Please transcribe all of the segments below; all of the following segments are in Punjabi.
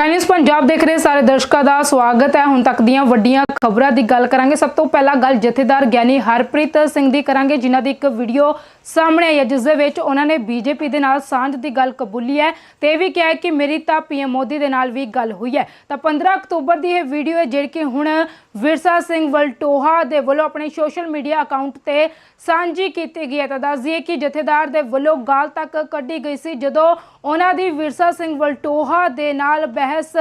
ਸਕਾਈ ਪੰਜਾਬ ਦੇਖ ਰਹੇ ਸਾਰੇ ਦਰਸ਼ਕਾਂ ਦਾ ਸਵਾਗਤ ਹੈ। ਹੁਣ ਤੱਕ ਦੀਆਂ ਵੱਡੀਆਂ ਖਬਰਾਂ ਦੀ ਗੱਲ ਕਰਾਂਗੇ। ਸਭ ਤੋਂ ਪਹਿਲਾਂ ਗੱਲ ਜਥੇਦਾਰ ਗਿਆਨੀ ਹਰਪ੍ਰੀਤ ਸਿੰਘ ਦੀ ਕਰਾਂਗੇ, ਜਿਨ੍ਹਾਂ ਦੀ ਇੱਕ ਵੀਡੀਓ ਸਾਹਮਣੇ ਆਈ ਹੈ, ਜਿਸ ਦੇ ਵਿੱਚ ਉਹਨਾਂ ਨੇ ਬੀਜੇਪੀ ਦੇ ਨਾਲ ਸਾਂਝ ਦੀ ਗੱਲ ਕਬੂਲੀ ਹੈ ਤੇ ਇਹ ਵੀ ਕਿਹਾ ਕਿ ਮੇਰੀ ਤਾਂ ਪੀਐਮ ਮੋਦੀ ਦੇ ਨਾਲ ਵੀ ਗੱਲ ਹੋਈ ਹੈ। ਤਾਂ 15 ਅਕਤੂਬਰ ਦੀ ਇਹ ਵੀਡੀਓ ਹੈ, ਜਿਹੜੀ ਕਿ ਹੁਣ ਵਿਰਸਾ ਸਿੰਘ ਵਲਟੋਹਾ ਦੇ ਵੱਲੋਂ ਆਪਣੇ ਸੋਸ਼ਲ ਮੀਡੀਆ ਅਕਾਊਂਟ ਤੇ ਸਾਂਝੀ ਕੀਤੀ ਗਈ ਹੈ। ਤਾਂ ਦੱਸ ਦਈਏ ਕਿ ਜਥੇਦਾਰ ਦੇ ਵੱਲੋਂ ਗਾਲ ਤੱਕ ਕੱਢੀ ਗਈ ਸੀ, ਜਦੋਂ ਉਹਨਾਂ ਦੀ ਵਿਰਸਾ ਸਿੰਘ ਵਲਟੋਹਾ ਦੇ ਨਾਲ ਬਹਿ ਬਹਿਸ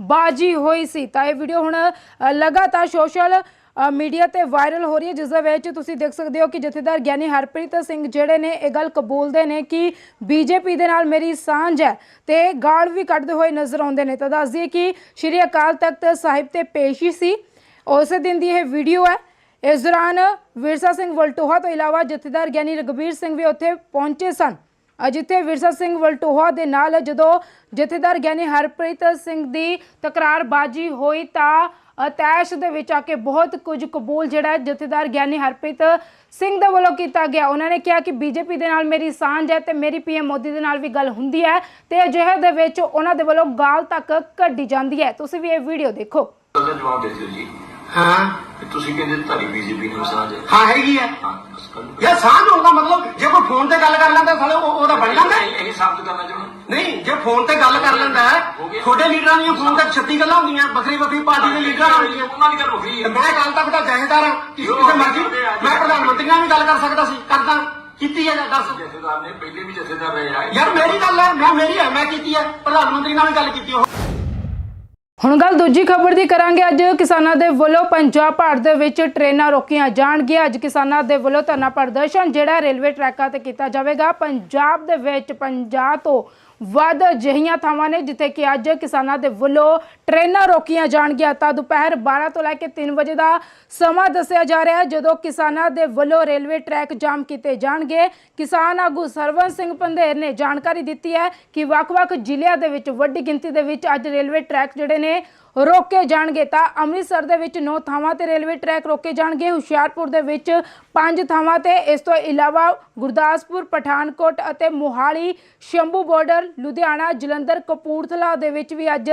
ਬਾਜੀ ਹੋਈ ਸੀ। ਤਾਂ ਇਹ ਵੀਡੀਓ ਹੁਣ ਅ, ਲਗਾਤਾਰ ਸੋਸ਼ਲ ਅ, ਮੀਡੀਆ ਤੇ ਵਾਇਰਲ ਹੋ ਰਹੀ ਹੈ ਜਿਸ ਦੇ ਵਿੱਚ ਤੁਸੀਂ ਦੇਖ ਸਕਦੇ ਹੋ ਕਿ ਜਥੇਦਾਰ ਗਿਆਨੀ ਹਰਪ੍ਰੀਤ ਸਿੰਘ ਜਿਹੜੇ ਨੇ ਇਹ ਗੱਲ ਕਬੂਲਦੇ ਨੇ ਕਿ ਬੀਜੇਪੀ ਦੇ ਨਾਲ ਮੇਰੀ ਸਾਂਝ ਹੈ ਤੇ ਗਾਲ ਵੀ ਕੱਢਦੇ ਹੋਏ ਨਜ਼ਰ ਆਉਂਦੇ ਨੇ। ਤਾਂ ਦੱਸ ਦਈਏ ਕਿ ਸ਼੍ਰੀ ਅਕਾਲ ਤਖਤ ਸਾਹਿਬ ਤੇ ਪੇਸ਼ੀ ਸੀ। ਉਸੇ ਦਿਨ ਦੀ ਇਹ ਵੀਡੀਓ ਹੈ। ਇਸ ਦੌਰਾਨ ਵਿਰਸਾ ਸਿੰਘ ਵਲਟੋਹਾ ਤੋਂ ਇਲਾਵਾ ਜਥੇਦਾਰ ਗਿਆਨੀ ਰਗਬੀਰ ਸਿੰਘ ਵੀ ਉੱਥੇ ਪਹੁੰਚੇ ਸਨ। ਜਿੱਥੇ ਵਿਰਸਾ ਸਿੰਘ ਵਲਟੋਹਾ ਦੇ ਨਾਲ ਜਦੋਂ ਜਥੇਦਾਰ ਗਿਆਨੀ ਹਰਪ੍ਰੀਤ ਸਿੰਘ ਦੀ ਤਕਰਾਰਬਾਜੀ ਹੋਈ ਤਾਂ ਅਤੈਸ਼ ਦੇ ਵਿੱਚ ਆ ਕੇ ਬਹੁਤ ਕੁਝ ਕਬੂਲ ਜਿਹੜਾ ਜਥੇਦਾਰ ਗਿਆਨੀ ਹਰਪ੍ਰੀਤ ਸਿੰਘ ਦੇ ਵੱਲੋਂ ਕੀਤਾ ਗਿਆ। ਉਹਨਾਂ ਨੇ ਕਿਹਾ ਕਿ ਬੀਜੇਪੀ ਦੇ ਨਾਲ ਮੇਰੀ ਸਾਂਝ ਹੈ ਤੇ ਮੇਰੀ ਪੀਐਮ ਮੋਦੀ ਦੇ ਨਾਲ ਵੀ ਗੱਲ ਹੁੰਦੀ ਹੈ ਤੇ ਅਜਿਹੇ ਦੇ ਵਿੱਚ ਉਹਨਾਂ ਦੇ ਵੱਲੋਂ ਗਾਲ ਤੱਕ ਕੱਢੀ ਜਾਂਦੀ ਹੈ। ਤੁਸੀਂ ਵੀ ਇਹ ਵੀਡੀਓ ਦੇਖੋ। ਜਵਾਬ ਦੇ ਦਿਓ ਜੀ। ਹਾਂ। ਤੇ ਤੁਸੀਂ ਕਹਿੰਦੇ ਤੁਹਾਡੀ ਬੀਜੇਪੀ ਨੂੰ ਸਾਂਝ ਹੈ। ਹਾਂ ਹੈਗੀ ਆ। ਹਾਂ ਬਸ ਕਰ ਲਓ। ਯਾਰ ਸਾਂਝ ਹੋਣ ਦਾ ਮਤਲਬ ਜੇ ਕੋਈ ਫੋਨ ਤੇ ਗੱਲ ਕਰ ਲੈਂਦਾ ਸਾਲੇ ਉਹ ਉਹਦਾ ਬਣ ਜਾਂਦਾ। ਹੈ। ਇਹ ਸਾਬਤ ਕਰਨਾ ਚਾਹੁੰਦਾ। ਨਹੀਂ ਜੇ ਫੋਨ ਤੇ ਗੱਲ ਕਰ ਲੈਂਦਾ ਹੈ, ਛੋਟੇ ਲੀਡਰਾਂ ਦੀਆਂ ਫੋਨ ਤੇ 36 ਗੱਲਾਂ ਹੁੰਦੀਆਂ ਵੱਖਰੀ ਵੱਖਰੀ ਪਾਰਟੀ ਦੇ ਲੀਡਰਾਂ ਨਾਲ ਹੁੰਦੀਆਂ। ਉਹਨਾਂ ਦੀ ਗੱਲ ਹੋ ਗਈ ਤੇ ਮੈਂ ਕੱਲ ਤੱਕ ਦਾ ਜਥੇਦਾਰ ਹਾਂ ਕਿਸੇ ਕਿਸੇ ਮਰਜ਼ੀ ਮੈਂ ਪ੍ਰਧਾਨ ਮੰਤਰੀ ਨਾਲ ਵੀ ਗੱਲ ਕਰ ਸਕਦਾ ਸੀ ਕਰਦਾ। ਕੀਤੀ ਹੈ ਜਾਂ ਦੱਸ। ਜਥੇਦਾਰ ਨੇ ਪਹਿਲੇ ਵੀ ਜਥੇਦਾਰ ਰਹੇ ਆ। ਯਾਰ ਮੇਰੀ ਗੱਲ ਹੈ ਮੈਂ ਮੇਰੀ ਹੈ ਮੈਂ ਕੀਤੀ ਹੈ ਪ੍ਰਧਾਨ ਮੰਤਰੀ ਨਾਲ ਵੀ ਗੱਲ ਕੀਤੀ ਉਹ ਹੁਣ ਗੱਲ ਦੂਜੀ ਖਬਰ ਦੀ ਕਰਾਂਗੇ। ਅੱਜ ਕਿਸਾਨਾਂ ਦੇ ਵੱਲੋਂ ਪੰਜਾਬ ਭਾਰਤ ਦੇ ਵਿੱਚ ਟ੍ਰੇਨਾਂ ਰੋਕੀਆਂ ਜਾਣਗੀਆਂ। ਅੱਜ ਕਿਸਾਨਾਂ ਦੇ ਵੱਲੋਂ ਧਰਨਾ ਪ੍ਰਦਰਸ਼ਨ ਜਿਹੜਾ ਰੇਲਵੇ ਟਰੈਕਾਂ ਤੇ ਕੀਤਾ ਜਾਵੇਗਾ। ਪੰਜਾਬ ਦੇ ਵਿੱਚ 50 ਤੋਂ ਵੱਧ ਅਜਿਹੀਆਂ ਥਾਵਾਂ ਨੇ ਜਿੱਥੇ ਕਿ ਅੱਜ ਕਿਸਾਨਾਂ ਦੇ ਵੱਲੋਂ ਟ੍ਰੇਨਾਂ ਰੋਕੀਆਂ ਜਾਣਗੀਆਂ। ਤਾਂ ਦੁਪਹਿਰ 12 ਤੋਂ ਲੈ ਕੇ 3 ਵਜੇ ਦਾ ਸਮਾਂ ਦੱਸਿਆ ਜਾ ਰਿਹਾ ਹੈ, ਜਦੋਂ ਕਿਸਾਨਾਂ ਦੇ ਵੱਲੋਂ ਰੇਲਵੇ ਟਰੈਕ ਜਾਮ ਕੀਤੇ ਜਾਣਗੇ। ਕਿਸਾਨ ਆਗੂ ਸਰਵਨ ਸਿੰਘ ਪੰਧੇਰ ਨੇ ਜਾਣਕਾਰੀ ਦਿੱਤੀ ਹੈ ਕਿ ਵੱਖ-ਵੱਖ ਜ਼ਿਲ੍ਹਿਆਂ ਦੇ ਵਿੱਚ ਵੱਡੀ ਗਿਣਤੀ ਦੇ ਵਿੱਚ ਅੱਜ ਰੇਲਵੇ ਟਰੈਕ ਜਿਹੜੇ ਨੇ ਰੋਕੇ ਜਾਣਗੇ ਤਾਂ ਅੰਮ੍ਰਿਤਸਰ ਦੇ ਵਿੱਚ 9 ਥਾਵਾਂ ਤੇ ਰੇਲਵੇ ਟਰੈਕ ਰੋਕੇ ਜਾਣਗੇ। ਹੁਸ਼ਿਆਰਪੁਰ ਦੇ ਵਿੱਚ 5 ਥਾਵਾਂ ਤੇ, ਇਸ ਤੋਂ ਇਲਾਵਾ ਗੁਰਦਾਸਪੁਰ, ਪਠਾਨਕੋਟ ਅਤੇ ਮੋਹਾਲੀ, ਸ਼ੰਭੂ ਬਾਰਡਰ, ਲੁਧਿਆਣਾ, ਜਲੰਧਰ, ਕਪੂਰਥਲਾ ਦੇ ਵਿੱਚ ਵੀ ਅੱਜ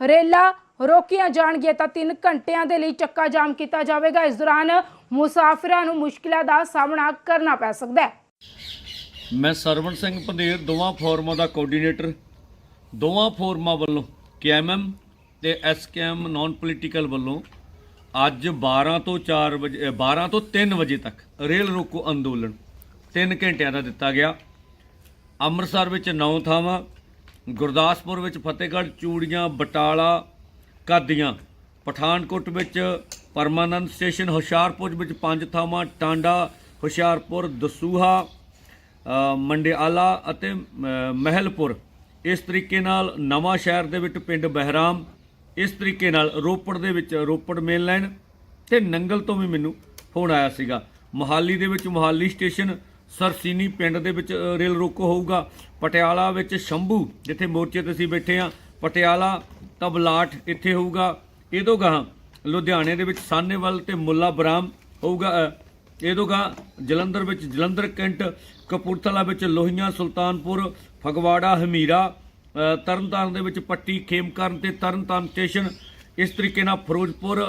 ਰੇਲਾਂ ਰੋਕੀਆਂ ਜਾਣਗੀਆਂ ਤਾਂ 3 ਘੰਟਿਆਂ ਦੇ ਲਈ ਚੱਕਾ ਜਾਮ ਕੀਤਾ ਜਾਵੇਗਾ। ਇਸ ਦੌਰਾਨ ਮੁਸਾਫ਼ਰਾਂ ਨੂੰ ਮੁਸ਼ਕਿਲਾਂ ਦਾ ਸਾਹਮਣਾ ਕਰਨਾ ਪੈ ਸਕਦਾ ਹੈ। ਮੈਂ ਸਰਵਣ ਸਿੰਘ ਪੰਧੇਰ, ਦੋਵਾਂ ਫੋਰਮਾਂ ਦਾ ਕੋਆਰਡੀਨੇਟਰ ਦੋਵਾਂ ਫੋਰਮਾਂ ਵੱਲੋਂ ਕੇਐਮਐਮ ਤੇ ਐਸਕੇਐਮ ਨਾਨ ਪੋਲੀਟੀਕਲ ਵੱਲੋਂ ਅੱਜ 12 ਤੋਂ 4 ਵਜੇ ਅ, 12 ਤੋਂ 3 ਵਜੇ ਤੱਕ ਰੇਲ ਰੋਕੋ ਅੰਦੋਲਨ 3 ਘੰਟਿਆਂ ਦਾ ਦਿੱਤਾ ਗਿਆ। ਅੰਮ੍ਰਿਤਸਰ ਵਿੱਚ 9 ਥਾਵਾਂ ਗੁਰਦਾਸਪੁਰ ਵਿੱਚ ਫਤਿਹਗੜ੍ਹ ਚੂੜੀਆਂ ਬਟਾਲਾ ਕਾਦੀਆਂ ਪਠਾਨਕੋਟ ਵਿੱਚ ਪਰਮਾਨੰਦ ਸਟੇਸ਼ਨ ਹੁਸ਼ਿਆਰਪੁਰ ਵਿੱਚ 5 ਥਾਵਾਂ ਟਾਂਡਾ ਹੁਸ਼ਿਆਰਪੁਰ ਦਸੂਹਾ ਮੰਡਿਆਲਾ ਅਤੇ ਮਹਿਲਪੁਰ। ਇਸ ਤਰੀਕੇ ਨਾਲ ਨਵਾਂ ਸ਼ਹਿਰ ਦੇ ਵਿੱਚ ਪਿੰਡ ਬਹਿਰਾਮ ਇਸ ਤਰੀਕੇ ਨਾਲ ਰੋਪੜ ਦੇ ਵਿੱਚ ਰੋਪੜ ਮੇਨ ਲਾਈਨ ਤੇ ਨੰਗਲ ਤੋਂ ਵੀ ਮੈਨੂੰ ਫੋਨ ਆਇਆ ਸੀਗਾ। ਮੋਹਾਲੀ ਦੇ ਵਿੱਚ ਮੋਹਾਲੀ ਸਟੇਸ਼ਨ ਸਰਸੀਨੀ ਪਿੰਡ ਦੇ ਵਿੱਚ ਰੇਲ ਰੋਕੋ ਹੋਊਗਾ। ਪਟਿਆਲਾ ਵਿੱਚ ਸ਼ੰਭੂ ਜਿੱਥੇ ਮੋਰਚੇ ਤੇ ਅਸੀਂ ਬੈਠੇ ਆ ਪਟਿਆਲਾ ਤਬਲਾਟ ਇੱਥੇ ਹੋਊਗਾ। ਇਹਦੋਂ ਗਾਹਾਂ ਲੁਧਿਆਣੇ ਦੇ ਵਿੱਚ ਸਾਨੇਵਾਲ ਤੇ ਮੁੱਲਾ ਬਰਾਮ ਹੋਊਗਾ ਅ, ਇਹਦੋਂ ਗਾਹਾਂ ਜਲੰਧਰ ਵਿੱਚ ਜਲੰਧਰ ਕੈਂਟ ਕਪੂਰਥਲਾ ਵਿੱਚ ਲੋਹੀਆਂ ਸੁਲਤਾਨਪੁਰ ਫਗਵਾੜਾ ਹਮੀਰਾ ਤਰਨਤਾਰਨ ਦੇ ਵਿੱਚ ਪੱਟੀ ਖੇਮਕਰਨ ਤੇ ਤਰਨਤਾਰਨ ਸਟੇਸ਼ਨ ਇਸ ਤਰੀਕੇ ਨਾਲ ਫਿਰੋਜ਼ਪੁਰ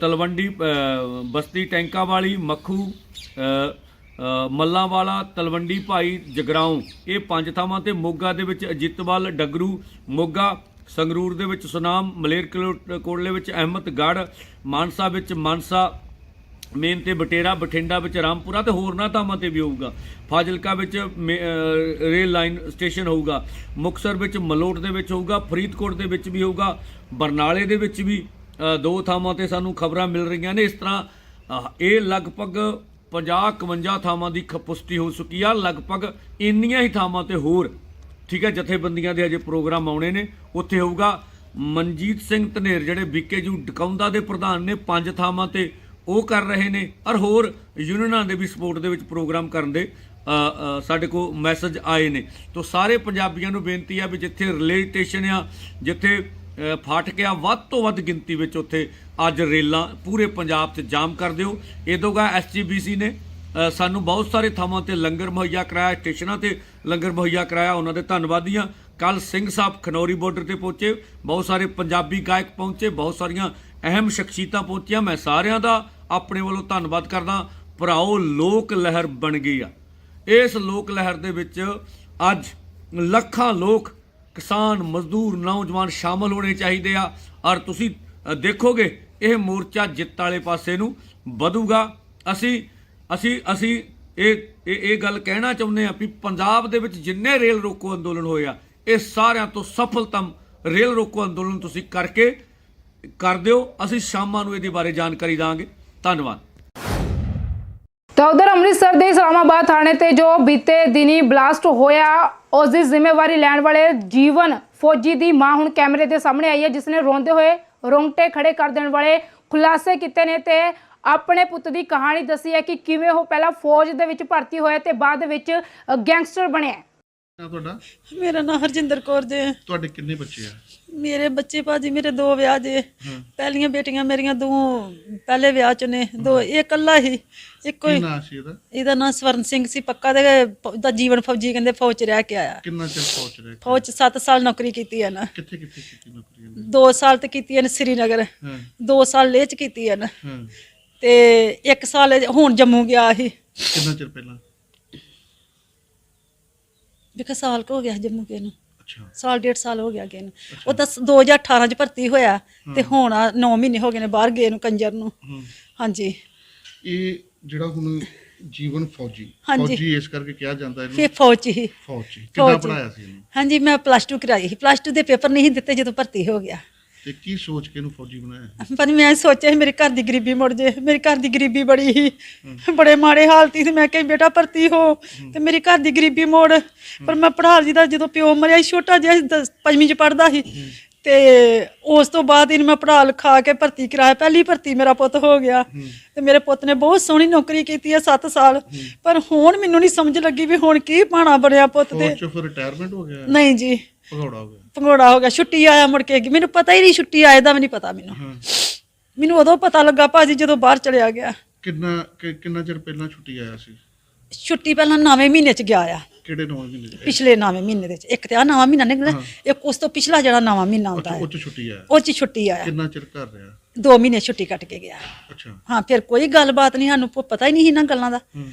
ਤਲਵੰਡੀ ਬਸਤੀ ਟੈਂਕਾ ਵਾਲੀ ਮੱਖੂ ਅ, ਮੱਲਾਂਵਾਲਾ ਤਲਵੰਡੀ ਭਾਈ ਜਗਰਾਉਂ ਇਹ ਪੰਜ ਥਾਵਾਂ ਤੇ ਮੋਗਾ ਦੇ ਵਿੱਚ ਅਜੀਤਵਾਲ ਡਗਰੂ ਮੋਗਾ ਸੰਗਰੂਰ ਦੇ ਵਿੱਚ ਸੁਨਾਮ ਮਲੇਰਕੋਟਲੇ ਵਿੱਚ ਅਹਿਮਦਗੜ੍ਹ ਮਾਨਸਾ ਵਿੱਚ ਮਾਨਸਾ ਮੇਨ ਤੇ ਬਟੇਰਾ, ਬਠਿੰਡਾ ਵਿੱਚ ਰਾਮਪੁਰਾ ਤੇ ਹੋਰਨਾਂ ਥਾਵਾਂ ਤੇ ਵੀ ਹੋਊਗਾ। ਫਾਜ਼ਿਲਕਾ ਵਿੱਚ ਮੇ- ਰੇਲ ਲਾਈਨ ਸਟੇਸ਼ਨ ਹੋਊਗਾ। ਮੁਕਸਰ ਵਿੱਚ ਮਲੋਟ ਦੇ ਵਿੱਚ ਹੋਊਗਾ, ਫਰੀਦਕੋਟ ਦੇ ਵਿੱਚ ਵੀ ਹੋਊਗਾ, ਬਰਨਾਲੇ ਦੇ ਵਿੱਚ ਵੀ ਦੋ ਥਾਵਾਂ ਤੇ ਸਾਨੂੰ ਖਬਰਾਂ ਮਿਲ ਰਹੀਆਂ ਨੇ। ਇਸ ਤਰ੍ਹਾਂ ਇਹ ਲਗਭਗ 50 51 ਥਾਵਾਂ ਦੀ ਖ- ਪੁਸ਼ਟੀ ਹੋ ਚੁੱਕੀ ਆ। ਲਗਭਗ ਇੰਨੀਆਂ ਹੀ ਥਾਵਾਂ ਤੇ ਹੋਰ, ਠੀਕ ਹੈ, ਜਥੇਬੰਦੀਆਂ ਦੇ ਅਜੇ ਪ੍ਰੋਗਰਾਮ ਆਉਣੇ ਨੇ। ਉੱਥੇ ਹੋਊਗਾ ਮਨਜੀਤ ਸਿੰਘ ਧਨੇਰ, ਜਿਹੜੇ ਬੀਕੇਯੂ ਡਕਾਉਂਦਾ ਦੇ ਪ੍ਰਧਾਨ ਨੇ, ਪੰਜ ਥਾਵਾਂ ਤੇ ਉਹ ਕਰ ਰਹੇ ਨੇ ਔਰ ਹੋਰ ਯੂਨੀਅਨਾਂ ਦੇ ਵੀ ਸਪੋਰਟ ਦੇ ਵਿੱਚ ਪ੍ਰੋਗਰਾਮ ਕਰਨ ਦੇ ਸਾਡੇ ਕੋਲ ਮੈਸੇਜ ਆਏ ਨੇ। ਤੋਂ ਸਾਰੇ ਪੰਜਾਬੀਆਂ ਨੂੰ ਬੇਨਤੀ ਆ ਵੀ ਜਿੱਥੇ ਰਿਲੇ ਸਟੇਸ਼ਨ ਆ, ਜਿੱਥੇ ਫਾਟਕ ਆ, ਵੱਧ ਤੋਂ ਵੱਧ ਗਿਣਤੀ ਵਿੱਚ ਉੱਥੇ ਅੱਜ ਰੇਲਾਂ ਪੂਰੇ ਪੰਜਾਬ 'ਚ ਜਾਮ ਕਰ ਦਿਓ। ਇਦੋਂਗਾ ਐਸਜੀਬੀਸੀ ਨੇ। ਸਾਨੂੰ ਬਹੁਤ ਸਾਰੇ ਥਾਵਾਂ ਤੇ ਲੰਗਰ ਮੁਹੱਈਆ ਕਰਾਇਆ, ਸਟੇਸ਼ਨਾਂ ਤੇ ਲੰਗਰ ਮੁਹੱਈਆ ਕਰਾਇਆ, ਉਹਨਾਂ ਦੇ ਧੰਨਵਾਦੀ ਹਾਂ ਕੱਲ ਸਿੰਘ ਸਾਹਿਬ ਖਨੌਰੀ ਬਾਰਡਰ ਤੇ ਪਹੁੰਚੇ, ਬਹੁਤ ਸਾਰੇ ਪੰਜਾਬੀ ਗਾਇਕ ਪਹੁੰਚੇ, ਬਹੁਤ ਸਾਰੀਆਂ ਅਹਿਮ ਸ਼ਖਸੀਅਤਾਂ ਪਹੁੰਚੀਆਂ, ਮੈਂ ਸਾਰਿਆਂ ਦਾ ਆਪਣੇ ਵੱਲੋਂ ਧੰਨਵਾਦ ਕਰਦਾ। ਭਰਾਓ, ਲੋਕ ਲਹਿਰ ਬਣ ਗਈ ਆ। ਇਸ ਲੋਕ ਲਹਿਰ ਦੇ ਵਿੱਚ ਅੱਜ ਲੱਖਾਂ ਲੋਕ, ਕਿਸਾਨ, ਮਜ਼ਦੂਰ, ਨੌਜਵਾਨ ਸ਼ਾਮਲ ਹੋਣੇ ਚਾਹੀਦੇ ਆ। ਔਰ ਤੁਸੀਂ ਦੇਖੋਗੇ, ਇਹ ਮੋਰਚਾ ਜਿੱਤ ਵਾਲੇ ਪਾਸੇ ਨੂੰ ਵਧੂਗਾ। ਅਸੀਂ ਅਸੀਂ ਅਸੀਂ ਇਹ ਇਹ ਇਹ ਗੱਲ ਕਹਿਣਾ ਚਾਹੁੰਦੇ ਆ ਵੀ ਪੰਜਾਬ ਦੇ ਵਿੱਚ ਜਿੰਨੇ ਰੇਲ ਰੋਕੋ ਅੰਦੋਲਨ ਹੋਏ ਆ, ਇਹ ਸਾਰਿਆਂ ਤੋਂ ਸਫਲਤਮ ਰੇਲ ਰੋਕੋ ਅੰਦੋਲਨ ਤੁਸੀਂ ਕਰਕੇ ਕਰ ਦਿਓ। ਅਸੀਂ ਸ਼ਾਮਾਂ ਨੂੰ ਇਹਦੇ ਬਾਰੇ ਜਾਣਕਾਰੀ ਦਾਂਗੇ ਧੰਨਵਾਦ। ਤਾਂ ਉਧਰ ਅੰਮ੍ਰਿਤਸਰ ਦੇ ਇਸਲਾਮਾਬਾਦ ਥਾਣੇ ਤੇ ਜੋ ਬੀਤੇ ਦਿਨੀ ਬਲਾਸਟ ਹੋਇਆ ਉਸ ਦੀ ਜ਼ਿੰਮੇਵਾਰੀ ਲੈਣ ਵਾਲੇ ਜੀਵਨ ਫੌਜੀ ਦੀ ਮਾਂ ਹੁਣ ਕੈਮਰੇ ਦੇ ਸਾਹਮਣੇ ਆਈ ਹੈ ਜਿਸ ਨੇ ਰੋਂਦੇ ਹੋਏ ਰੋਂਗਟੇ ਖੜੇ ਕਰ ਦੇਣ ਵਾਲੇ ਖੁਲਾਸੇ ਕੀਤੇ ਨੇ ਤੇ ਆਪਣੇ ਪੁੱਤ ਦੀ ਕਹਾਣੀ ਦੱਸੀ ਹੈ ਕਿ ਕਿਵੇਂ ਉਹ ਪਹਿਲਾਂ ਫੌਜ ਦੇ ਵਿੱਚ ਭਰਤੀ ਹੋਇਆ ਤੇ ਬਾਅਦ ਵਿੱਚ ਗੈਂਗਸਟਰ ਬਣਿਆ ਤੁਹਾਡਾ? ਮੇਰਾ ਨਾਮ ਹਰਜਿੰਦਰ ਕੌਰ ਜੇ। ਤੁਹਾਡੇ ਕਿੰਨੇ ਬੱਚੇ ਆ? ਮੇਰੇ ਬੱਚੇ ਭਾਜੀ ਮੇਰੇ ਦੋ ਵਿਆਹ ਜੇ। ਪਹਿਲੀਆਂ ਬੇਟੀਆਂ ਮੇਰੀਆਂ ਦੋ ਪਹਿਲੇ ਵਿਆਹ ਚ ਨੇ। ਦੋ ਇਹ ਇਕੱਲਾ ਹੀ। ਇੱਕੋ ਕੀ ਹੀ ਨਾਂ ਸੀ ਇਹਦਾ? ਇਹਦਾ ਨਾਮ ਸਵਰਨ ਸਿੰਘ ਸੀ ਪੱਕਾ ਦੇ ਦਾ ਜੀਵਨ ਫੌਜੀ ਕਹਿੰਦੇ ਫੌਜ ਚ ਰਹਿ ਕੇ ਆਇਆ। ਕਿੰਨਾ ਚਿਰ ਪਹੁੰਚ ਰਿਹਾ ਫੌਜ ਚ 7 ਸਾਲ ਨੌਕਰੀ ਕੀਤੀ ਹੈ ਨਾ। ਕਿੱਥੇ ਕਿੱਥੇ ਕੀਤੀ ਨੌਕਰੀ ਇਹਨੇ? 2 ਸਾਲ ਤੇ ਕੀਤੀ ਹੈ ਸ੍ਰੀਨਗਰ। ਹਾਂ। 2 ਸਾਲ ਲੇਹ ਚ ਕੀਤੀ ਹੈ ਨਾ। ਹਾਂ। ਤੇ 1 ਸਾਲ ਇਹ ਹੁਣ ਜੰਮੂ ਗਿਆ ਸੀ। ਕਿੰਨਾ ਚਿਰ ਪਹਿਲਾਂ? ਵੇਖਾ ਸਾਲ ਕੁ ਹੋ ਗਿਆ ਜੰਮੂ ਗਏ ਨੂੰ। ਸਾਲ ਡੇਢ ਸਾਲ ਹੋ ਗਿਆ ਗਏ ਨੂੰ। ਉਹ ਤਾਂ 2018 ਚ ਭਰਤੀ ਹੋਇਆ ਤੇ ਹੁਣ 9 ਮਹੀਨੇ ਹੋ ਗਏ ਨੇ ਬਾਹਰ ਗਏ ਨੂੰ ਕੰਜਰ ਨੂੰ। ਹਾਂਜੀ। ਇਹ ਜਿਹੜਾ ਹੁਣ ਜੀਵਨ ਫੌਜੀ। ਫੌਜੀ ਇਸ ਕਰਕੇ ਕਿਹਾ ਜਾਂਦਾ ਫਿਰ ਇਹਨੂੰ ਫੌਜ 'ਚ ਹੀ। ਫੌਜੀ ਕਿੰਨਾ ਫੌਜੀ। ਪੜਾਇਆ ਸੀ ਇਹਨੂੰ? ਹਾਂਜੀ ਮੈਂ ਪਲੱਸ 2 ਕਰਾਈ ਸੀ। ਪਲੱਸ 2 ਦੇ ਪੇਪਰ ਨਹੀਂ ਦਿੱਤੇ ਜਦੋਂ ਭਰਤੀ ਹੋ ਗਿਆ। ਤੇ ਕੀ ਸੋਚ ਕੇ ਇਹਨੂੰ ਫੌਜੀ ਬਣਾਇਆ? ਪਰ ਮੈਂ ਸੋਚਿਆ ਸੀ ਮੇਰੇ ਘਰ ਦੀ ਗਰੀਬੀ ਮੁੜ ਜੇ ਮੇਰੀ ਘਰ ਦੀ ਗਰੀਬੀ ਬੜੀ ਸੀ ਬੜੇ ਮਾੜੇ ਹਾਲਤੀ ਸੀ ਮੈਂ ਕਿਹਾ ਬੇਟਾ ਭਰਤੀ ਹੋ ਤੇ ਮੇਰੀ ਘਰ ਦੀ ਗਰੀਬੀ ਮੋੜ। ਪਰ ਮੈਂ ਪੜ੍ਹਾ ਜੀ ਦਾ ਜਦੋਂ ਪਿਓ ਮਰਿਆ ਸੀ ਛੋਟਾ ਜਿਹਾ ਸੀ, ਦਸ- ਪੰਜਵੀਂ ਚ ਪੜਦਾ ਸੀ ਤੇ ਉਸ ਤੋਂ ਬਾਅਦ ਇਹਨੂੰ ਮੈਂ ਪੜ੍ਹਾ ਲਿਖਾ ਕੇ ਭਰਤੀ ਕਰਾਇਆ। ਪਹਿਲੀ ਭਰਤੀ ਮੇਰਾ ਪੁੱਤ ਹੋ ਗਿਆ ਤੇ ਮੇਰੇ ਪੁੱਤ ਨੇ ਬਹੁਤ ਸੋਹਣੀ ਨੌਕਰੀ ਕੀਤੀ ਹੈ 7 ਸਾਲ। ਪਰ ਹੁਣ ਮੈਨੂੰ ਨਹੀਂ ਸਮਝ ਲੱਗੀ ਵੀ ਹੁਣ ਕੀ ਪਾਣਾ ਬਣਿਆ ਪੁੱਤ ਤੇ ਫੌਜ ਚੋਂ ਫਿਰ ਰਿਟਾਇਰਮੈਂਟ ਹੋ ਗਿਆ? ਨਹੀਂ ਜੀ ਭਗੌੜਾ ਹੋ ਗਿਆ। ਪੰਗੋੜਾ ਹੋ ਗਿਆ ਛੁੱਟੀ ਆਇਆ ਮੁੜ ਕੇ। ਮੈਨੂੰ ਪਤਾ ਹੀ ਨਹੀਂ ਛੁੱਟੀ ਆਏ ਦਾ ਵੀ ਨਹੀਂ ਪਤਾ ਮੈਨੂੰ। ਹਾਂ। ਮੈਨੂੰ ਉਦੋਂ ਪਤਾ ਲੱਗਾ ਭਾਜੀ ਜਦੋਂ ਬਾਹਰ ਚਲਿਆ ਗਿਆ। ਕਿੰਨਾ ਕਿ- ਕਿੰਨਾ ਚਿਰ ਪਹਿਲਾਂ ਛੁੱਟੀ ਆਇਆ ਸੀ? ਛੁੱਟੀ ਪਹਿਲਾਂ ਨਵੇਂ ਮਹੀਨੇ ਚ ਗਿਆ ਆ। ਕਿਹੜੇ ਨੌਂ ਮਹੀਨੇ ਚ? ਪਿਛਲੇ ਨਵੇਂ ਮਹੀਨੇ ਦੇ ਚ। ਇੱਕ ਤੇ ਆ ਨਵਾਂ ਮਹੀਨਾ ਨਿਕਲਿਆ ਇੱਕ ਉਸ ਤੋਂ ਪਿਛਲਾ ਜਿਹੜਾ ਨਵਾਂ ਮਹੀਨਾ ਹੁੰਦਾ ਅੱਛਾ ਹੈ। ਉਹ ਚ ਛੁੱਟੀ ਆਇਆ। ਉਹ ਚ ਛੁੱਟੀ ਆਇਆ। ਕਿੰਨਾ ਚਿਰ ਘਰ ਰਿਹਾ? ਦੋ ਮਹੀਨੇ ਛੁੱਟੀ ਕੱਟ ਕੇ ਗਿਆ। ਅੱਛਾ। ਹਾਂ ਫਿਰ ਕੋਈ ਗੱਲਬਾਤ ਨਹੀਂ ਸਾਨੂੰ ਪ- ਪਤਾ ਹੀ ਨਹੀਂ ਇਹਨਾਂ ਗੱਲਾਂ ਦਾ। ਹੂੰ।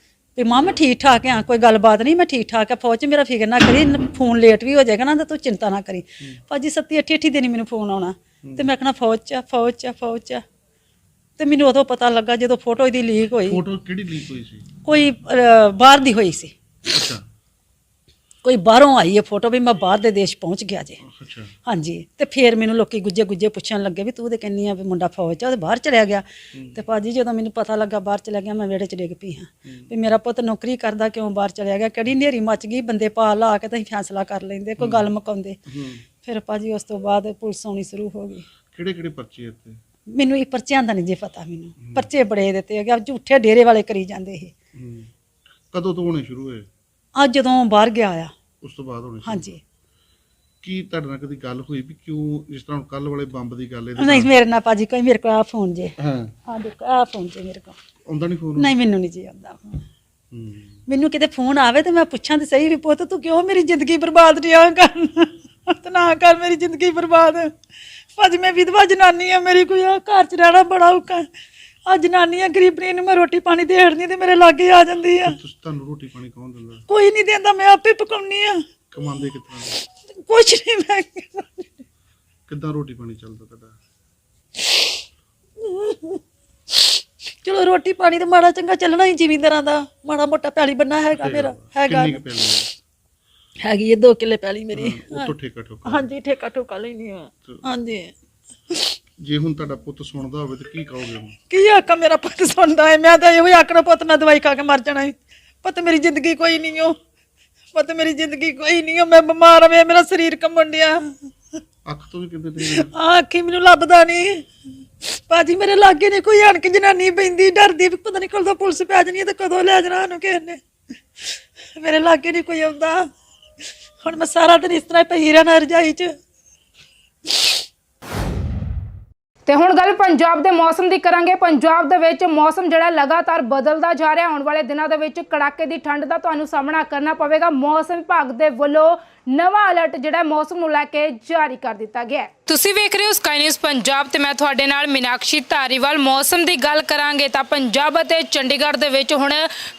ਤੇ ਮਾਂ ਮੈਂ ਠੀਕ ਠਾਕ ਆ ਕੋਈ ਗੱਲਬਾਤ ਨਹੀਂ ਮੈਂ ਠੀਕ ਠਾਕ ਆ ਫੌਜ 'ਚ ਮੇਰਾ ਫਿਕਰ ਨਾ ਕਰੀ ਫੋਨ ਲੇਟ ਵੀ ਹੋ ਜਾਏਗਾ ਨਾ ਤਾਂ ਤੂੰ ਚਿੰਤਾ ਨਾ ਕਰੀ। ਭਾਜੀ ਸੱਤੀ ਅੱਠੀ ਅੱਠੀ ਦਿਨ ਹੀ ਮੈਨੂੰ ਫੋਨ ਆਉਣਾ। ਤੇ ਮੈਂ ਕਹਣਾ ਫੌਜ 'ਚ ਆ, ਫੌਜ 'ਚ ਆ, ਫੌਜ 'ਚ ਆ। ਤੇ ਮੈਨੂੰ ਉਦੋਂ ਪਤਾ ਲੱਗਾ ਜਦੋਂ ਫੋਟੋ ਇਹਦੀ ਲੀਕ ਹੋਈ। ਫੋਟੋ ਕਿਹੜੀ ਲੀਕ ਹੋਈ ਸੀ? ਕੋਈ ਅਹ, ਬਾਹਰ ਦੀ ਹੋਈ ਸੀ। ਅੱਛਾ। ਕੋਈ ਬਾਹਰੋਂ ਆਈ ਹੈ ਫੋਟੋ ਵੀ ਮੈਂ ਬਾਹਰ ਦੇ ਦੇਸ਼ ਪਹੁੰਚ ਗਿਆ ਜੇ। ਅੱਛਾ। ਹਾਂਜੀ ਤੇ ਫੇਰ ਮੈਨੂੰ ਲੋਕੀ ਗੁੱਜੇ ਗੁੱਜੇ ਪੁੱਛਣ ਲੱਗੇ ਵੀ ਤੂੰ ਤੇ ਕਹਿੰਨੀ ਆ ਵੀ ਮੁੰਡਾ ਫੌਜ ਚ ਆ, ਉਹ ਤੇ ਬਾਹਰ ਚਲਿਆ ਗਿਆ। ਤੇ ਭਾਜੀ ਜਦੋਂ ਮੈਨੂੰ ਪਤਾ ਲੱਗਾ ਬਾਹਰ ਚਲਿਆ ਗਿਆ ਮੈਂ ਵਿਹੜੇ ਚ ਡਿੱਗ ਪਈ ਹਾਂ। ਵੀ ਮੇਰਾ ਪੁੱਤ ਨੌਕਰੀ ਕਰਦਾ ਕਿਉਂ ਬਾਹਰ ਚਲਿਆ ਗਿਆ? ਕਿਹੜੀ ਨੇਰੀ ਮੱਚ ਗਈ? ਬੰਦੇ ਪਾ ਲਾ ਕੇ ਤਾਂ ਅਸੀਂ ਫੈਸਲਾ ਕਰ ਲੈਂਦੇ ਕੋਈ ਗੱਲ ਮੁਕਾਉਂਦੇ। ਫਿਰ ਭਾਜੀ ਉਸ ਤੋਂ ਬਾਅਦ ਪੁਲਿਸ ਆਉਣੀ ਸ਼ੁਰੂ ਹੋ ਗਈ। ਕਿਹੜੇ ਕਿਹੜੇ ਪਰਚੇ ਇੱਥੇ? ਮੈਨੂੰ ਇਹ ਪਰਚਿਆਂ ਦਾ ਨਹੀਂ ਜੇ ਪਤਾ ਮੈਨੂੰ। ਪਰਚੇ ਬੜੇ ਦਿੱਤੇ ਹੈਗੇ ਆ, ਝੂਠੇ ਡੇਰੇ ਵਾਲੇ ਕਰੀ ਜਾਂਦੇ ਇਹ। ਹੂੰ। ਕਦੋਂ ਤੋਂ ਹੋਣੇ ਸ਼ੁਰੂ ਹੋਏ? ਅੱਜ ਜਦੋਂ ਬਾਹਰ ਗਿਆ ਆ। ਉਸ ਤੋਂ ਬਾਅਦ ਹੋਣੇ ਸ਼ੁਰੂ? ਹਾਂਜੀ। ਕੀ ਤੁਹਾਡੇ ਨਾਲ ਕਦੀ ਗੱਲ ਹੋਈ ਵੀ ਕਿਉਂ ਜਿਸ ਤਰ੍ਹਾਂ ਕੱਲ ਵਾਲੇ ਬੰਬ ਦੀ ਗੱਲ ਇਹਦੇ ਨਹੀਂ ਮੇਰੇ ਨਾਲ ਭਾਜੀ ਕੋਈ ਮੇਰੇ ਕੋਲ ਆ ਫੋਨ ਜੇ। ਹਾਂ। ਆ ਦੇਖੋ ਆ ਫੋਨ ਜੇ ਮੇਰੇ ਕੋਲ। ਆਉਂਦਾ ਨਹੀਂ ਫੋਨ ਨਹੀਂ ਮੈਨੂੰ ਨਹੀਂ ਜੀ ਆਉਂਦਾ phone। ਹੂੰ। ਮੈਨੂੰ ਕਿਤੇ ਫੋਨ ਆਵੇ ਤੇ ਮੈਂ ਪੁੱਛਾਂ ਤੇ ਸਹੀ ਵੀ ਪੁੱਤ ਤੂੰ ਕਿਉਂ ਮੇਰੀ ਜ਼ਿੰਦਗੀ ਬਰਬਾਦ ਰਿਹਾ ਕਰਨ ਤੇ ਨਾ ਕਰ ਮੇਰੀ ਜ਼ਿੰਦਗੀ ਬਰਬਾਦ। ਭਾਜੀ ਮੈਂ ਵਿਧਵਾ ਜਨਾਨੀ ਆ ਮੇਰੀ ਕੋਈ ਆ ਘਰ ਚ ਰਹਿਣਾ ਬੜਾ ਔਖਾ। ਆ ਜਨਾਨੀ ਆ ਗਰੀਬਣੀ ਨੂੰ ਮੈਂ ਰੋਟੀ ਪਾਣੀ ਦੇ ਹੜਨੀ ਤੇ ਮੇਰੇ ਲਾਗੇ ਆ ਜਾਂਦੀ ਆ। ਤੁਸੀਂ ਤੁਹਾਨੂੰ ਰੋਟੀ ਪਾਣੀ ਕੌਣ ਦਿੰਦਾ? ਕੋਈ ਨਹੀਂ ਦਿੰਦਾ ਮੈਂ ਆਪੇ ਪਕਾਉਣੀ ਆ। ਕਮਾਉਂਦੇ ਕਿਤਨਾ ਕੁਛ ਨਹੀਂ ਮੈਂ ਕਿੱਦਾਂ ਰੋਟੀ ਪਾਣੀ ਚੱਲਦਾ ਤੁਹਾਡਾ? ਚਲੋ ਰੋਟੀ ਪਾਣੀ ਤੇ ਮਾੜਾ ਚੰਗਾ ਚੱਲਣਾ ਹੀ ਜ਼ਿਮੀਂਦਾਰਾਂ ਦਾ। ਮਾੜਾ ਮੋਟਾ ਪੈਲੀ ਬੰਨਾ ਹੈਗਾ ਮੇਰਾ ਹੈਗਾ ਕਿੰਨੀ ਕੁ ਪੈਲੀ ਹੈ? ਹੈਗੀ ਇਹ 2 ਕਿੱਲੇ ਪੈਲੀ ਮੇਰੀ। ਉਤੋਂ ਠੇਕਾ ਠੋਕਾ। ਹਾਂਜੀ ਠੇਕਾ ਠੋਕਾ ਲੈਣੀ ਆ। ਹਾਂਜੀ। ਜੇ ਹੁਣ ਤੁਹਾਡਾ ਪੁੱਤ ਸੁਣਦਾ ਹੋਵੇ ਤਾਂ ਕੀ ਕਹੋਗੇ ਉਹਨੂੰ ਕੀ ਆਖਾਂ ਮੇਰਾ ਪੁੱਤ ਸੁਣਦਾ ਹੈ? ਮੈਂ ਤਾਂ ਇਹੋ ਹੀ ਆਖਣਾ ਪੁੱਤ ਨਾ ਦਵਾਈ ਖਾ ਕੇ ਮਰ ਜਾਣਾ ਹੈ। ਪੁੱਤ ਮੇਰੀ ਜ਼ਿੰਦਗੀ ਕੋਈ ਨਹੀਂ ਓ। ਪੁੱਤ ਮੇਰੀ ਜ਼ਿੰਦਗੀ ਕੋਈ ਨਹੀਂ ਓ। ਮੈਂ ਬਿਮਾਰ ਵੇ ਮੇਰਾ ਸਰੀਰ ਕੰਬਣ ਡਿਆ। ਅੱਖ ਤੋਂ ਵੀ ਕਿਤੇ ਨਹੀਂ ਆਹ ਅੱਖੀ ਮੈਨੂੰ ਲੱਭਦਾ ਨਹੀਂ। ਬਾਜੀ ਮੇਰੇ ਲਾਗੇ ਨਹੀਂ ਕੋਈ ਆਣ ਕੇ ਜਨਾਨੀ ਪੈਂਦੀ ਡਰਦੀ ਵੀ ਪਤਾ ਨਹੀਂ ਕਦੋਂ ਪੁਲਿਸ ਪੈ ਜਾਣੀ ਹੈ ਤੇ ਕਦੋਂ ਲੈ ਜਾਣਾ ਉਹਨੂੰ ਕਿਸੇ ਨੇ। ਮੇਰੇ ਲਾਗੇ ਨਹੀਂ ਕੋਈ ਆਉਂਦਾ। ਹੁਣ ਮੈਂ ਸਾਰਾ ਦਿਨ ਇਸ ਤਰ੍ਹਾਂ ਹੀ ਪਈ ਰਹਿਣਾ ਰਜਾਈ 'ਚ। ਤੇ ਹੁਣ ਗੱਲ ਪੰਜਾਬ ਦੇ ਮੌਸਮ ਦੀ ਕਰਾਂਗੇ। ਪੰਜਾਬ ਦੇ ਵਿੱਚ ਮੌਸਮ ਜਿਹੜਾ ਲਗਾਤਾਰ ਬਦਲਦਾ ਜਾ ਰਿਹਾ। ਆਉਣ ਵਾਲੇ ਦਿਨਾਂ ਦੇ ਵਿੱਚ ਕੜਾਕੇ ਦੀ ਠੰਡ ਦਾ ਤੁਹਾਨੂੰ ਸਾਹਮਣਾ ਕਰਨਾ ਪਵੇਗਾ। ਮੌਸਮ ਵਿਭਾਗ ਦੇ ਵੱਲੋਂ ਨਵਾਂ ਅਲਰਟ ਜਿਹੜਾ ਮੌਸਮ ਨੂੰ ਲੈ ਕੇ ਜਾਰੀ ਕਰ ਦਿੱਤਾ ਗਿਆ ਹੈ। ਤੁਸੀਂ ਵੇਖ ਰਹੇ ਹੋ ਸਕਾਈ ਨਿਊਜ਼ ਪੰਜਾਬ ਤੇ ਮੈਂ ਤੁਹਾਡੇ ਨਾਲ ਮੀਨਾਕਸ਼ੀ ਧਾਰੀਵਾਲ। ਮੌਸਮ ਦੀ ਗੱਲ ਕਰਾਂਗੇ ਤਾਂ ਪੰਜਾਬ ਅਤੇ ਚੰਡੀਗੜ੍ਹ ਦੇ ਵਿੱਚ ਹੁਣ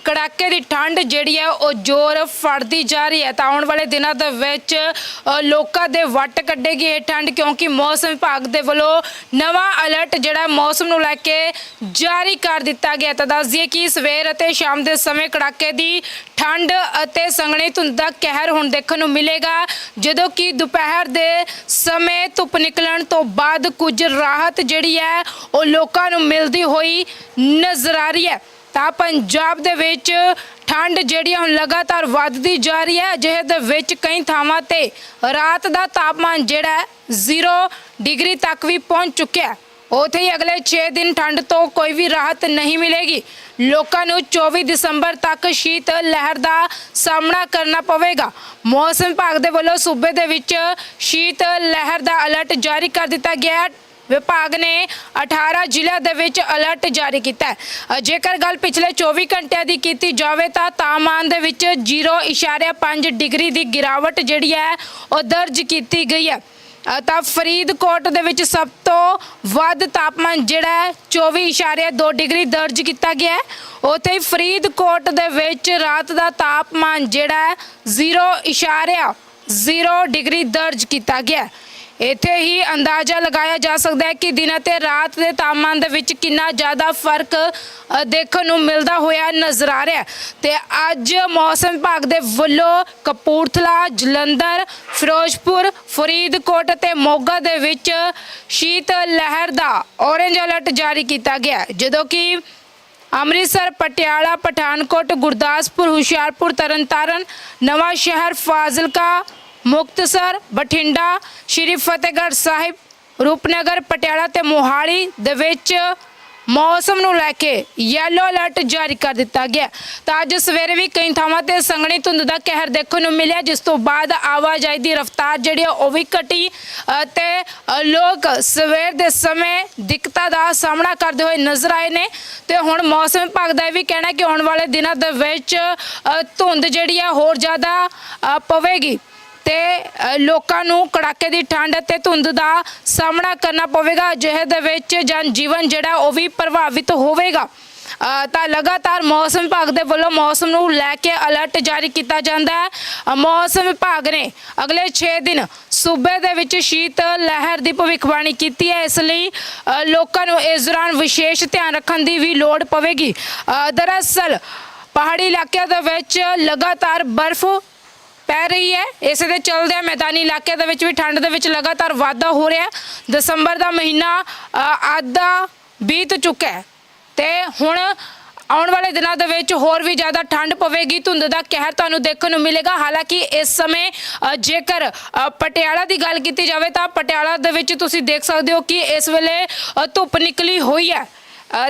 ਕੜਾਕੇ ਦੀ ਠੰਡ ਜਿਹੜੀ ਹੈ ਉਹ ਜ਼ੋਰ ਫੜਦੀ ਜਾ ਰਹੀ ਹੈ। ਤਾਂ ਆਉਣ ਵਾਲੇ ਦਿਨਾਂ ਦੇ ਵਿੱਚ ਲੋਕਾਂ ਦੇ ਵੱਟ ਕੱਢੇਗੀ ਇਹ ਠੰਡ ਕਿਉਂਕਿ ਮੌਸਮ ਵਿਭਾਗ ਦੇ ਵੱਲੋਂ ਨਵਾਂ ਅਲਰਟ ਜਿਹੜਾ ਮੌਸਮ ਨੂੰ ਲੈ ਕੇ ਜਾਰੀ ਕਰ ਦਿੱਤਾ ਗਿਆ ਤਾਂ ਦੱਸ ਦਈਏ ਕਿ ਸਵੇਰ ਅਤੇ ਸ਼ਾਮ ਦੇ ਸਮੇਂ ਕੜਾਕੇ ਦੀ ਠੰਡ ਅਤੇ ਸੰਘਣੀ ਧੁੰਦ ਦਾ ਕਹਿਰ ਹੁਣ ਦੇਖਣ ਨੂੰ ਮਿਲੇਗਾ। ਜਦੋਂ ਕਿ ਦੁਪਹਿਰ ਦੇ ਸਮੇਂ ਧੁੱਪ ਨਿਕਲਣ ਤੋਂ ਬਾਅਦ ਕੁਝ ਰਾਹਤ ਜਿਹੜੀ ਹੈ ਉਹ ਲੋਕਾਂ ਨੂੰ ਮਿਲਦੀ ਹੋਈ ਨਜ਼ਰ ਆ ਰਹੀ ਹੈ। ਤਾਂ ਪੰਜਾਬ ਦੇ ਵਿੱਚ ਠੰਡ ਜਿਹੜੀ ਹੈ ਹੁਣ ਲਗਾਤਾਰ ਵੱਧਦੀ ਜਾ ਰਹੀ ਹੈ। ਅਜਿਹੇ ਦੇ ਵਿੱਚ ਕਈ ਥਾਵਾਂ ਤੇ ਰਾਤ ਦਾ ਤਾਪਮਾਨ ਜਿਹੜਾ ਹੈ 0 ਡਿਗਰੀ ਤੱਕ ਵੀ ਪਹੁੰਚ ਚੁੱਕਿਆ ਹੈ। ਉਥੇ ਹੀ ਅਗਲੇ 6 ਦਿਨ ਠੰਡ ਤੋਂ ਕੋਈ ਵੀ ਰਾਹਤ ਨਹੀਂ ਮਿਲੇਗੀ। ਲੋਕਾਂ ਨੂੰ 24 ਦਸੰਬਰ ਤੱਕ ਸ਼ੀਤ ਲਹਿਰ ਦਾ ਸਾਹਮਣਾ ਕਰਨਾ ਪਵੇਗਾ। ਮੌਸਮ ਵਿਭਾਗ ਦੇ ਵੱਲੋਂ ਸੂਬੇ ਦੇ ਵਿੱਚ ਸ਼ੀਤ ਲਹਿਰ ਦਾ ਅਲਰਟ ਜਾਰੀ ਕਰ ਦਿੱਤਾ ਗਿਆ ਹੈ। ਵਿਭਾਗ ਨੇ 18 ਜ਼ਿਲ੍ਹਿਆਂ ਦੇ ਵਿੱਚ ਅਲਰਟ ਜਾਰੀ ਕੀਤਾ ਹੈ। ਜੇਕਰ ਗੱਲ ਪਿਛਲੇ 24 ਘੰਟਿਆਂ ਦੀ ਕੀਤੀ ਜਾਵੇ ਤਾਂ ਤਾਪਮਾਨ ਦੇ ਵਿੱਚ 0.5 ਡਿਗਰੀ ਦੀ ਗਿਰਾਵਟ ਜਿਹੜੀ ਹੈ, ਉਹ ਦਰਜ ਕੀਤੀ ਗਈ ਹੈ। ਅ, ਤਾਂ ਫਰੀਦਕੋਟ ਦੇ ਵਿੱਚ ਸਭ ਤੋਂ ਵੱਧ ਤਾਪਮਾਨ ਜਿਹੜਾ ਹੈ 24.2 ਡਿਗਰੀ ਦਰਜ ਕੀਤਾ ਗਿਆ ਹੈ। ਉੱਥੇ ਹੀ ਫਰੀਦਕੋਟ ਦੇ ਵਿੱਚ ਰਾਤ ਦਾ ਤਾਪਮਾਨ ਜਿਹੜਾ ਹੈ 0.0 ਡਿਗਰੀ ਦਰਜ ਕੀਤਾ ਗਿਆ ਹੈ। ਇੱਥੇ ਹੀ ਅੰਦਾਜ਼ਾ ਲਗਾਇਆ ਜਾ ਸਕਦਾ ਹੈ ਕਿ ਦਿਨ ਅਤੇ ਰਾਤ ਦੇ ਤਾਪਮਾਨ ਦੇ ਵਿੱਚ ਕਿੰਨਾ ਜ਼ਿਆਦਾ ਫ਼ਰਕ ਅ, ਦੇਖਣ ਨੂੰ ਮਿਲਦਾ ਹੋਇਆ ਨਜ਼ਰ ਆ ਰਿਹਾ ਹੈ। ਤੇ ਅੱਜ ਮੌਸਮ ਵਿਭਾਗ ਦੇ ਵੱਲੋਂ ਕਪੂਰਥਲਾ ਜਲੰਧਰ ਫਿਰੋਜ਼ਪੁਰ ਫਰੀਦਕੋਟ ਅਤੇ ਮੋਗਾ ਦੇ ਵਿੱਚ ਸ਼ੀਤ ਲਹਿਰ ਦਾ ਔਰੇਂਜ ਅਲਰਟ ਜਾਰੀ ਕੀਤਾ ਗਿਆ ਹੈ, ਜਦੋਂ ਕਿ ਅੰਮ੍ਰਿਤਸਰ ਪਟਿਆਲਾ ਪਠਾਨਕੋਟ ਗੁਰਦਾਸਪੁਰ ਹੁਸ਼ਿਆਰਪੁਰ ਤਰਨਤਾਰਨ ਨਵਾਂ ਸ਼ਹਿਰ ਫਾਜ਼ਿਲਕਾ ਮੁਕਤਸਰ ਬਠਿੰਡਾ ਸ਼੍ਰੀ ਫਤਿਹਗੜ੍ਹ ਸਾਹਿਬ ਰੂਪਨਗਰ ਪਟਿਆਲਾ ਤੇ ਮੋਹਾਲੀ ਦੇ ਵਿੱਚ ਮੌਸਮ ਨੂੰ ਲੈ ਕੇ ਯੈਲੋ ਅਲਰਟ ਜਾਰੀ ਕਰ ਦਿੱਤਾ ਗਿਆ। ਤਾਂ ਅੱਜ ਸਵੇਰੇ ਵੀ ਕਈ ਥਾਵਾਂ ਤੇ ਸੰਘਣੀ ਧੁੰਦ ਦਾ ਕਹਿਰ ਦੇਖਣ ਨੂੰ ਮਿਲਿਆ ਜਿਸ ਤੋਂ ਬਾਅਦ ਆਵਾਜਾਈ ਦੀ ਰਫ਼ਤਾਰ ਜਿਹੜੀ ਆ ਉਹ ਵੀ ਘਟੀ ਅ, ਤੇ ਲੋਕ ਸਵੇਰ ਦੇ ਸਮੇਂ ਦਿੱਕਤਾਂ ਦਾ ਸਾਹਮਣਾ ਕਰਦੇ ਹੋਏ ਨਜ਼ਰ ਆਏ ਨੇ। ਤੇ ਹੁਣ ਮੌਸਮ ਵਿਭਾਗ ਦਾ ਇਹ ਵੀ ਕਹਿਣਾ ਕਿ ਆਉਣ ਵਾਲੇ ਦਿਨਾਂ ਦੇ ਵਿੱਚ ਧੁੰਦ ਜਿਹੜੀ ਆ ਹੋਰ ਜ਼ਿਆਦਾ ਪਵੇਗੀ। ਤੇ ਲੋਕਾਂ ਨੂੰ ਕੜਾਕੇ ਦੀ ਠੰਡ ਅਤੇ ਧੁੰਦ ਦਾ ਸਾਹਮਣਾ ਕਰਨਾ ਪਵੇਗਾ। ਅਜਿਹੇ ਦੇ ਵਿੱਚ ਜਨ ਜੀਵਨ ਜਿਹੜਾ ਉਹ ਵੀ ਪ੍ਰਭਾਵਿਤ ਹੋਵੇਗਾ। ਤਾਂ ਲਗਾਤਾਰ ਮੌਸਮ ਵਿਭਾਗ ਦੇ ਵੱਲੋਂ ਮੌਸਮ ਨੂੰ ਲੈ ਕੇ ਅਲਰਟ ਜਾਰੀ ਕੀਤਾ ਜਾਂਦਾ ਹੈ। ਮੌਸਮ ਵਿਭਾਗ ਨੇ ਅਗਲੇ 6 ਦਿਨ ਸੂਬੇ ਦੇ ਵਿੱਚ ਸ਼ੀਤ ਲਹਿਰ ਦੀ ਭਵਿੱਖਬਾਣੀ ਕੀਤੀ ਹੈ। ਇਸ ਲਈ ਲੋਕਾਂ ਨੂੰ ਇਸ ਦੌਰਾਨ ਵਿਸ਼ੇਸ਼ ਧਿਆਨ ਰੱਖਣ ਦੀ ਵੀ ਲੋੜ ਪਵੇਗੀ। ਦਰਅਸਲ ਪਹਾੜੀ ਇਲਾਕਿਆਂ ਦੇ ਵਿੱਚ ਲਗਾਤਾਰ ਬਰਫ਼ ਪੈ ਰਹੀ ਹੈ। ਇਸੇ ਦੇ ਚੱਲਦੇ ਮੈਦਾਨੀ ਇਲਾਕੇ ਦੇ ਵਿੱਚ ਵੀ ਠੰਡ ਦੇ ਵਿੱਚ ਲਗਾਤਾਰ ਵਾਧਾ ਹੋ ਰਿਹਾ। ਦਸੰਬਰ ਦਾ ਮਹੀਨਾ ਅ, ਅੱਧਾ ਬੀਤ ਚੁੱਕਾ ਹੈ। ਤੇ ਹੁਣ ਆਉਣ ਵਾਲੇ ਦਿਨਾਂ ਦੇ ਵਿੱਚ ਹੋਰ ਵੀ ਜ਼ਿਆਦਾ ਠੰਡ ਪਵੇਗੀ। ਧੁੰਦ ਦਾ ਕਹਿਰ ਤੁਹਾਨੂੰ ਦੇਖਣ ਨੂੰ ਮਿਲੇਗਾ। ਹਾਲਾਂਕਿ ਇਸ ਸਮੇਂ ਜੇਕਰ ਪਟਿਆਲਾ ਦੀ ਗੱਲ ਕੀਤੀ ਜਾਵੇ ਤਾਂ ਪਟਿਆਲਾ ਦੇ ਵਿੱਚ ਤੁਸੀਂ ਦੇਖ ਸਕਦੇ ਹੋ ਕਿ ਇਸ ਵੇਲੇ ਧੁੱਪ ਨਿਕਲੀ ਹੋਈ ਹੈ।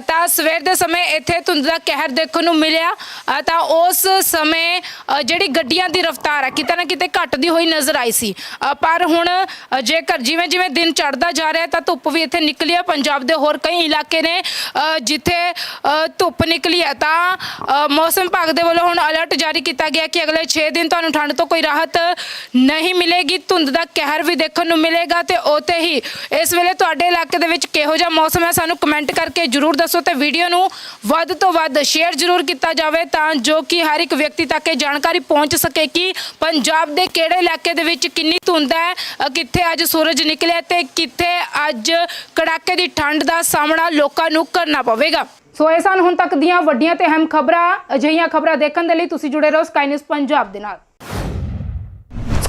ਤਾਂ ਸਵੇਰ ਦੇ ਸਮੇਂ ਇੱਥੇ ਧੁੰਦ ਦਾ ਕਹਿਰ ਦੇਖਣ ਨੂੰ ਮਿਲਿਆ। ਤਾਂ ਉਸ ਸਮੇਂ ਜਿਹੜੀ ਗੱਡੀਆਂ ਦੀ ਰਫ਼ਤਾਰ ਹੈ ਕਿਤੇ ਨਾ ਕਿਤੇ ਘਟਦੀ ਹੋਈ ਨਜ਼ਰ ਆਈ ਸੀ। ਪਰ ਹੁਣ ਜੇਕਰ ਜਿਵੇਂ ਜਿਵੇਂ ਦਿਨ ਚੜ੍ਹਦਾ ਜਾ ਰਿਹਾ, ਤਾਂ ਧੁੱਪ ਵੀ ਇੱਥੇ ਨਿਕਲੀ ਹੈ ਪੰਜਾਬ ਦੇ ਹੋਰ ਕਈ ਇਲਾਕੇ ਨੇ ਜਿੱਥੇ ਧੁੱਪ ਨਿਕਲੀ ਹੈ ਤਾਂ ਮੌਸਮ ਵਿਭਾਗ ਦੇ ਵੱਲੋਂ ਹੁਣ ਅਲਰਟ ਜਾਰੀ ਕੀਤਾ ਗਿਆ ਕਿ ਅਗਲੇ 6 ਦਿਨ ਤੁਹਾਨੂੰ ਠੰਡ ਤੋਂ ਕੋਈ ਰਾਹਤ ਨਹੀਂ ਮਿਲੇਗੀ। ਧੁੰਦ ਦਾ ਕਹਿਰ ਵੀ ਦੇਖਣ ਨੂੰ ਮਿਲੇਗਾ ਤੇ ਉਤੇ ਹੀ ਇਸ ਵੇਲੇ ਤੁਹਾਡੇ ਇਲਾਕੇ ਦੇ ਵਿੱਚ ਕਿਹੋ ਜਿਹਾ ਮੌਸਮ ਹੈ, ਸਾਨੂੰ ਕਮੈਂਟ ਕਰਕੇ ਜਰੂਰ ਜਰੂਰ ਦੱਸੋ ਤੇ ਵੀਡੀਓ ਨੂੰ ਵੱਧ ਤੋਂ ਵੱਧ ਸ਼ੇਅਰ ਜਰੂਰ ਕੀਤਾ ਜਾਵੇ ਤਾਂ ਜੋ ਕਿ ਹਰ ਇੱਕ ਵਿਅਕਤੀ ਤੱਕ ਇਹ ਜਾਣਕਾਰੀ ਪਹੁੰਚ ਸਕੇ ਕਿ ਪੰਜਾਬ ਦੇ ਕਿਹੜੇ ਇਲਾਕੇ ਦੇ ਵਿੱਚ ਕਿੰਨੀ ਧੁੰਦ ਹੈ ਅ, ਕਿੱਥੇ ਅੱਜ ਸੂਰਜ ਨਿਕਲਿਆ ਤੇ ਕਿੱਥੇ ਅੱਜ ਕੜਾਕੇ ਦੀ ਠੰਡ ਦਾ ਸਾਹਮਣਾ ਲੋਕਾਂ ਨੂੰ ਕਰਨਾ ਪਵੇਗਾ। ਸੋ ਇਹ ਸਨ ਹੁਣ ਤੱਕ ਦੀਆਂ ਵੱਡੀਆਂ ਤੇ ਅਹਿਮ ਖਬਰਾਂ। ਅਜਿਹੀਆਂ ਖਬਰਾਂ ਦੇਖਣ ਦੇ ਲਈ ਤੁਸੀਂ ਜੁੜੇ ਰਹੋ ਸਕਾਈ ਨਿਊਜ਼ ਪੰਜਾਬ ਦੇ ਨਾਲ।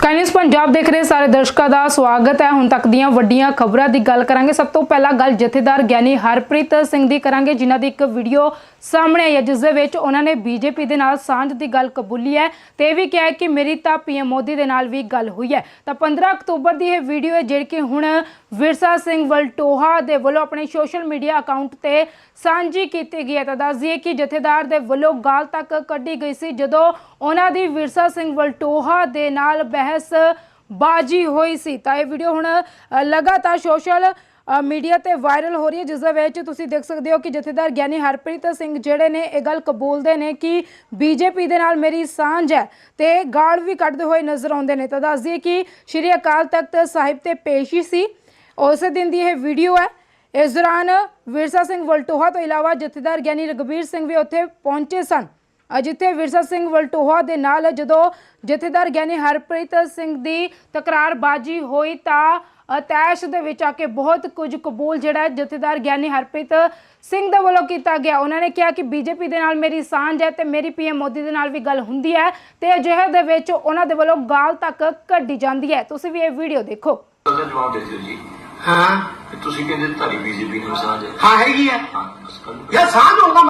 ਸਕਾਈ ਨਿਊਜ਼ ਪੰਜਾਬ ਦੇਖ ਰਹੇ ਸਾਰੇ ਦਰਸ਼ਕਾਂ ਦਾ ਸਵਾਗਤ ਹੈ। ਹੁਣ ਤੱਕ ਦੀਆਂ ਵੱਡੀਆਂ ਖਬਰਾਂ ਦੀ ਗੱਲ ਕਰਾਂਗੇ। ਸਭ ਤੋਂ ਪਹਿਲਾਂ ਗੱਲ ਜਥੇਦਾਰ ਗਿਆਨੀ ਹਰਪ੍ਰੀਤ ਸਿੰਘ ਦੀ ਕਰਾਂਗੇ, ਜਿਨ੍ਹਾਂ ਦੀ ਇੱਕ ਵੀਡੀਓ ਸਾਹਮਣੇ ਆਈ ਹੈ, ਜਿਸ ਦੇ ਵਿੱਚ ਉਹਨਾਂ ਨੇ ਬੀਜੇਪੀ ਦੇ ਨਾਲ ਸਾਂਝ ਦੀ ਗੱਲ ਕਬੂਲੀ ਹੈ ਤੇ ਇਹ ਵੀ ਕਿਹਾ ਕਿ ਮੇਰੀ ਤਾਂ ਪੀਐਮ ਮੋਦੀ ਦੇ ਨਾਲ ਵੀ ਗੱਲ ਹੋਈ ਹੈ। ਤਾਂ 15 ਅਕਤੂਬਰ ਦੀ ਇਹ ਵੀਡੀਓ ਹੈ, ਜਿਹੜੀ ਕਿ ਹੁਣ ਵਿਰਸਾ ਸਿੰਘ ਵਲਟੋਹਾ ਦੇ ਵੱਲੋਂ ਆਪਣੇ ਸੋਸ਼ਲ ਮੀਡੀਆ ਅਕਾਊਂਟ ਤੇ ਸਾਂਝੀ ਕੀਤੀ ਗਈ ਹੈ। ਤਾਂ ਦੱਸਦੀਏ ਕਿ ਜਥੇਦਾਰ ਦੇ ਵੱਲੋਂ ਗਾਲ ਤੱਕ ਕੱਢੀ ਗਈ ਸੀ, ਜਦੋਂ ਉਹਨਾਂ ਦੀ ਵਿਰਸਾ ਸਿੰਘ ਵਲਟੋਹਾ ਦੇ ਨਾਲ ਬਹਿਸ ਬਾਜੀ ਹੋਈ ਸੀ। ਤਾਂ ਇਹ ਵੀਡੀਓ ਹੁਣ ਲਗਾਤਾਰ ਸੋਸ਼ਲ ਮੀਡੀਆ ਤੇ ਵਾਇਰਲ ਹੋ ਰਹੀ ਹੈ, ਜਿਸ ਦੇ ਵਿੱਚ ਤੁਸੀਂ ਦੇਖ ਸਕਦੇ ਹੋ ਕਿ ਜਥੇਦਾਰ ਗਿਆਨੀ ਹਰਪ੍ਰੀਤ ਸਿੰਘ ਜਿਹੜੇ ਨੇ, ਇਹ ਗੱਲ ਕਬੂਲਦੇ ਨੇ ਕਿ ਬੀਜੇਪੀ ਦੇ ਨਾਲ ਮੇਰੀ ਸਾਂਝ ਹੈ ਤੇ ਗਾਲ ਵੀ ਕੱਢਦੇ ਹੋਏ ਨਜ਼ਰ ਆਉਂਦੇ ਨੇ। ਤਾਂ ਦੱਸ ਦਈਏ ਕਿ ਸ਼੍ਰੀ ਅਕਾਲ ਤਖਤ ਸਾਹਿਬ ਤੇ ਪੇਸ਼ੀ ਸੀ। ਉਸੇ ਦਿਨ ਦੀ ਇਹ ਵੀਡੀਓ ਹੈ। ਇਸ ਦੌਰਾਨ ਵਿਰਸਾ ਸਿੰਘ ਵਲਟੋਹਾ ਤੋਂ ਇਲਾਵਾ ਜਥੇਦਾਰ ਗਿਆਨੀ ਰਗਬੀਰ ਸਿੰਘ ਵੀ ਉੱਥੇ ਪਹੁੰਚੇ ਸਨ। ਅਜਿੱਥੇ ਵਿਰਸਾ ਸਿੰਘ ਵਲਟੋਹਾ ਦੇ ਨਾਲ ਜਦੋਂ ਜਥੇਦਾਰ ਗਿਆਨੀ ਹਰਪ੍ਰੀਤ ਸਿੰਘ ਦੀ ਤਕਰਾਰਬਾਜੀ ਹੋਈ ਤਾਂ ਅਤੈਸ਼ ਦੇ ਵਿੱਚ ਆ ਕੇ ਬਹੁਤ ਕੁਝ ਕਬੂਲ ਜਿਹੜਾ ਜਥੇਦਾਰ ਗਿਆਨੀ ਹਰਪ੍ਰੀਤ ਸਿੰਘ ਦੇ ਵੱਲੋਂ ਕੀਤਾ ਗਿਆ। ਉਹਨਾਂ ਨੇ ਕਿਹਾ ਕਿ ਬੀਜੇਪੀ ਦੇ ਨਾਲ ਮੇਰੀ ਸਾਂਝ ਹੈ ਤੇ ਮੇਰੀ ਪੀਐਮ ਮੋਦੀ ਦੇ ਨਾਲ ਵੀ ਗੱਲ ਹੁੰਦੀ ਹੈ ਤੇ ਅਜਿਹੇ ਦੇ ਵਿੱਚ ਉਹਨਾਂ ਦੇ ਵੱਲੋਂ ਗਾਲ ਤੱਕ ਕੱਢੀ ਜਾਂਦੀ ਹੈ। ਤੁਸੀਂ ਵੀ ਇਹ ਵੀਡੀਓ ਦੇਖੋ। ਜਵਾਬ ਦੇ ਦਿਓ ਜੀ। ਹਾਂ। ਤੇ ਤੁਸੀਂ ਕਹਿੰਦੇ ਤੁਹਾਡੀ ਬੀਜੇਪੀ ਨਾਲ ਸਾਂਝ। ਹੈ ਹਾਂ ਹੈਗੀ ਆ। ਹਾਂ ਬਸ। ਯਾਰ ਸਾਂਝ ਹੋਊਗਾ